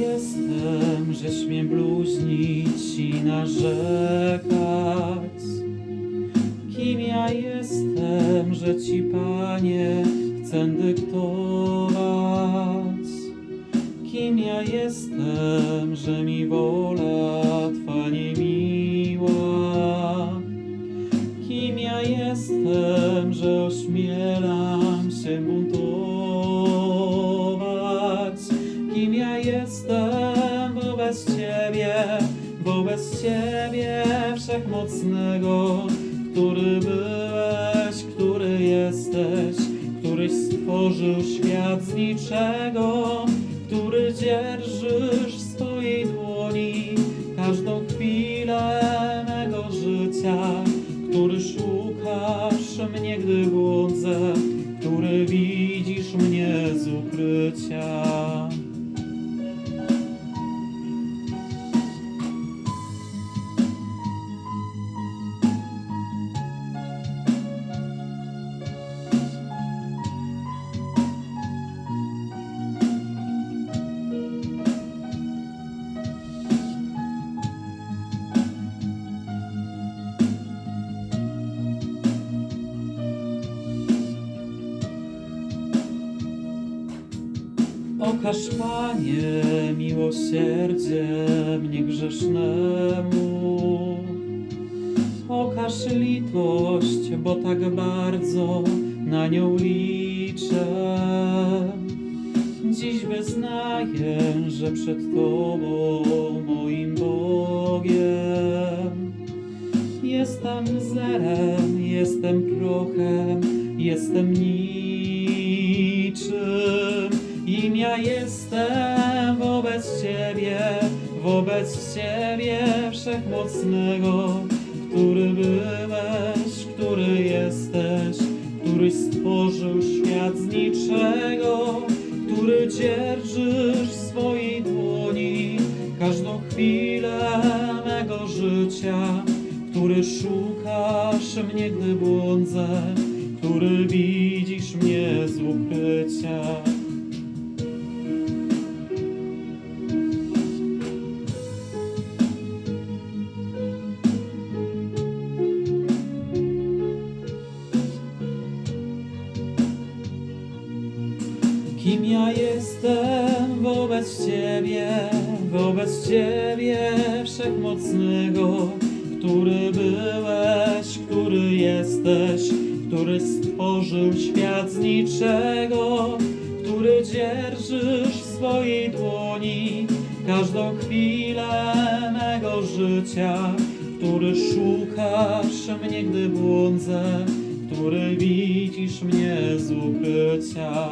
jestem, że śmiem bluźnić i narzekać? Kim ja jestem, że Ci, Panie, chcę dyktować? Kim ja jestem, że mi wola Twa nie miła? Kim ja jestem, że ośmielam się buntować? Wobec Ciebie Wszechmocnego, który byłeś, który jesteś, któryś stworzył świat z niczego, który dzierżysz w swojej dłoni każdą chwilę mego życia, który szukasz mnie, gdy błądzę, który widzisz mnie z ukrycia. Okaż, Panie, miłosierdzie mnie grzesznemu. Okaż litość, bo tak bardzo na nią liczę. Dziś wyznaję, że przed Tobą, moim Bogiem, jestem zerem, jestem prochem, jestem niczym. Im ja jestem wobec Ciebie, wobec Ciebie Wszechmocnego, który byłeś, który jesteś, który stworzył świat z niczego, który dzierżysz w swojej dłoni każdą chwilę mego życia, który szukasz mnie, gdy błądzę, który widzisz mnie z ukrycia. Kim ja jestem wobec Ciebie, wobec Ciebie Wszechmocnego, który byłeś, który jesteś, który stworzył świat z niczego, który dzierżysz w swojej dłoni każdą chwilę mego życia, który szukasz mnie, gdy błądzę, który widzisz mnie z ukrycia.